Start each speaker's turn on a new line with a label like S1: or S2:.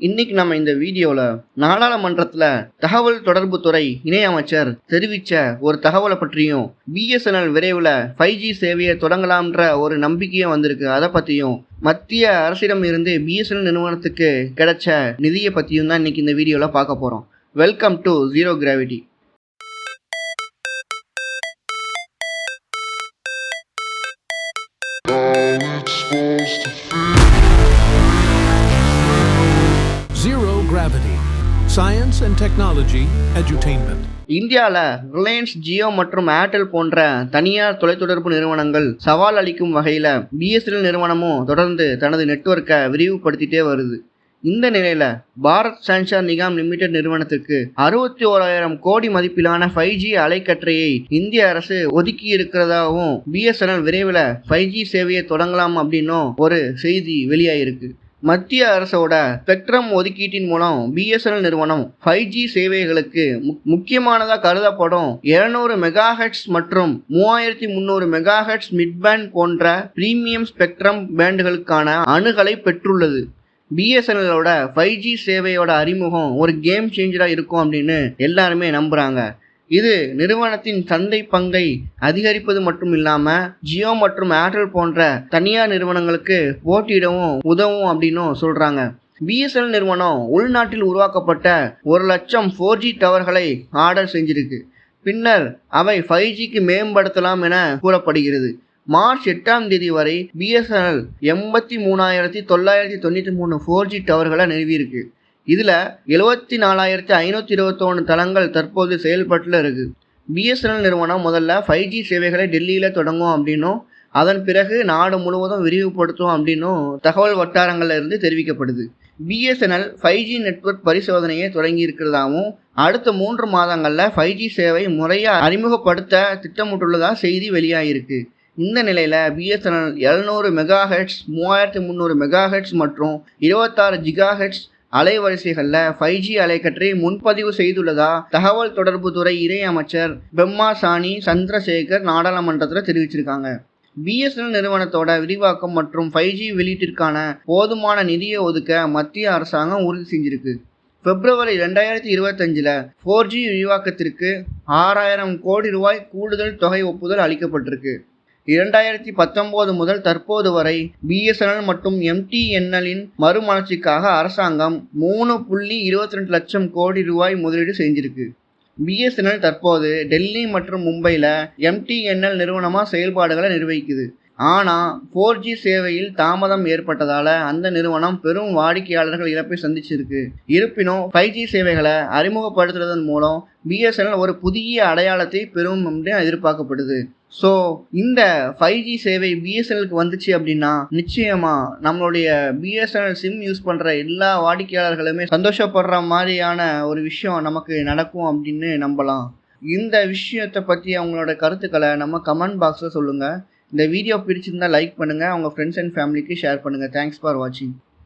S1: இன்னைக்கு நம்ம இந்த வீடியோவில் நாடாளுமன்றத்தில் தகவல் தொடர்பு துறை இணையமைச்சர் தெரிவித்த ஒரு தகவலை பற்றியும் பிஎஸ்என்எல் விரைவில் ஃபைவ் ஜி சேவையை தொடங்கலாம்ன்ற ஒரு நம்பிக்கையும் வந்திருக்கு. அதை பற்றியும் மத்திய அரசிடம் இருந்து பிஎஸ்என்எல் நிறுவனத்துக்கு கிடைச்ச நிதியை பற்றியும் தான் இன்னைக்கு இந்த வீடியோவில் பார்க்க போகிறோம் welcome to Zero Gravity
S2: Zero Gravity. Science and Technology Edutainment.
S1: இந்தியாவில் ரிலையன்ஸ் ஜியோ மற்றும் ஏர்டெல் போன்ற தனியார் தொலைத்தொடர்பு நிறுவனங்கள் சவால் அளிக்கும் வகையில் பிஎஸ்என்எல் நிறுவனமும் தொடர்ந்து தனது நெட்வொர்க்கை விரிவுபடுத்திட்டே வருது. இந்த நிலையில் பாரத் சஞ்சார் நிகாம் லிமிடெட் நிறுவனத்துக்கு அறுபத்தி ஓராயிரம் கோடி மதிப்பிலான ஃபைவ் ஜி அலைக்கற்றையை இந்திய அரசு ஒதுக்கி இருக்கிறதாகவும் பிஎஸ்என்எல் விரைவில் ஃபைவ் ஜி சேவையை தொடங்கலாம் அப்படின்னும் ஒரு செய்தி வெளியாயிருக்கு. மத்திய அரசோட ஸ்பெக்ட்ரம் ஒதுக்கீட்டின் மூலம் பிஎஸ்என்எல் நிறுவனம் ஃபைவ் ஜி சேவைகளுக்கு முக்கியமானதாக கருதப்படும் 200 மெகாஹெட்ஸ் மற்றும் மூவாயிரத்தி முந்நூறு மெகாஹெட்ஸ் மிட்பேண்ட் போன்ற பிரீமியம் ஸ்பெக்ட்ரம் பேண்டுகளுக்கான அணுகலை பெற்றுள்ளது. பிஎஸ்என்எலோட ஃபைவ் ஜி சேவையோட அறிமுகம் ஒரு கேம் சேஞ்சராக இருக்கும் அப்படின்னு எல்லாருமே நம்புகிறாங்க இது நிறுவனத்தின் சந்தை பங்கை அதிகரிப்பது மட்டும் இல்லாமல் ஜியோ மற்றும் ஏர்டெல் போன்ற தனியார் நிறுவனங்களுக்கு போட்டியிடவும் உதவும் அப்படின்னும் சொல்கிறாங்க பிஎஸ்எல் நிறுவனம் உள்நாட்டில் உருவாக்கப்பட்ட ஒரு லட்சம் ஃபோர் ஜி டவர்களை ஆர்டர் செஞ்சிருக்கு. பின்னர் அவை ஃபைவ் ஜிக்கு மேம்படுத்தலாம் என கூறப்படுகிறது. மார்ச் எட்டாம் தேதி வரை பிஎஸ்என்எல் எண்பத்தி மூணாயிரத்தி தொள்ளாயிரத்தி தொண்ணூற்றி மூணு ஃபோர் ஜி டவர்களை நிறுவியிருக்கு. இதில் எழுபத்தி நாலாயிரத்தி ஐநூற்றி இருபத்தொன்று தளங்கள் தற்போது செயல்பட்டில் இருக்குது பிஎஸ்என்எல் நிறுவனம் முதல்ல ஃபைவ் ஜி சேவைகளை டெல்லியில் தொடங்கும் அப்படின்னும் அதன் பிறகு நாடு முழுவதும் விரிவுபடுத்தும் அப்படின்னும் தகவல் வட்டாரங்களில் இருந்து தெரிவிக்கப்படுது. பிஎஸ்என்எல் ஃபைவ் ஜி நெட்வொர்க் பரிசோதனையை தொடங்கி இருக்கிறதாகவும் அடுத்த மூன்று மாதங்களில் ஃபைவ் ஜி சேவை முறையாக அறிமுகப்படுத்த திட்டமிட்டுள்ளதாக செய்தி வெளியாகிருக்கு இந்த நிலையில் பிஎஸ்என்எல் எழுநூறு மெகா ஹெட்ஸ் மூவாயிரத்தி முந்நூறு மெகா ஹெட்ஸ் மற்றும் இருபத்தாறு ஜிகா ஹெட்ஸ் அலைவரிசைகளில் ஃபைவ் ஜி அலைக்கற்றை முன்பதிவு செய்துள்ளதா? தகவல் தொடர்பு துறை இணையமைச்சர் பெம்மா சாணி சந்திரசேகர் நாடாளுமன்றத்தில் தெரிவிச்சிருக்காங்க. பிஎஸ்என்எல் நிறுவனத்தோட விரிவாக்கம் மற்றும் ஃபைவ் ஜி வெளியீட்டிற்கான போதுமான நிதியை ஒதுக்க மத்திய அரசாங்கம் உறுதி செஞ்சிருக்கு. பிப்ரவரி ரெண்டாயிரத்தி இருபத்தஞ்சில் ஃபோர் ஜி விரிவாக்கத்திற்கு ஆறாயிரம் கோடி ரூபாய் கூடுதல் தொகை ஒப்புதல் அளிக்கப்பட்டிருக்கு. இரண்டாயிரத்தி பத்தொம்போது முதல் தற்போது வரை பிஎஸ்என்எல் மற்றும் எம்டிஎன்எல்லின் மறுமலர்ச்சிக்காக அரசாங்கம் மூணு புள்ளி இருபத்தி ரெண்டு லட்சம் கோடி ரூபாய் முதலீடு செஞ்சிருக்கு. பிஎஸ்என்எல் தற்போது டெல்லி மற்றும் மும்பையில் எம்டிஎன்எல் நிறுவனமாக செயல்பாடுகளை நிர்வகிக்குது. ஆனால் ஃபோர் ஜி சேவையில் தாமதம் ஏற்பட்டதால் அந்த நிறுவனம் பெரும் வாடிக்கையாளர்கள் இழப்பை சந்திச்சிருக்கு. இருப்பினும் ஃபைவ் ஜி சேவைகளை அறிமுகப்படுத்துவதன் மூலம் பிஎஸ்என்எல் ஒரு புதிய அடையாளத்தை பெறும் அப்படின்னு எதிர்பார்க்கப்படுது. ஸோ இந்த ஃபைவ் ஜி சேவை பிஎஸ்என்எலுக்கு வந்துச்சு அப்படின்னா நிச்சயமாக நம்மளுடைய பிஎஸ்என்எல் சிம் யூஸ் பண்ணுற எல்லா வாடிக்கையாளர்களுமே சந்தோஷப்படுற மாதிரியான ஒரு விஷயம் நமக்கு நடக்கும் அப்படின்னு நம்பலாம். இந்த விஷயத்தை பற்றி அவங்களோட கருத்துக்களை நம்ம கமெண்ட் பாக்ஸில் சொல்லுங்கள் இந்த வீடியோ பிடிச்சிருந்தா லைக் பண்ணுங்கள் உங்கள் ஃப்ரெண்ட்ஸ் அண்ட் ஃபேமிலிக்கு ஷேர் பண்ணுங்கள் தேங்க்ஸ் ஃபார் வாட்சிங்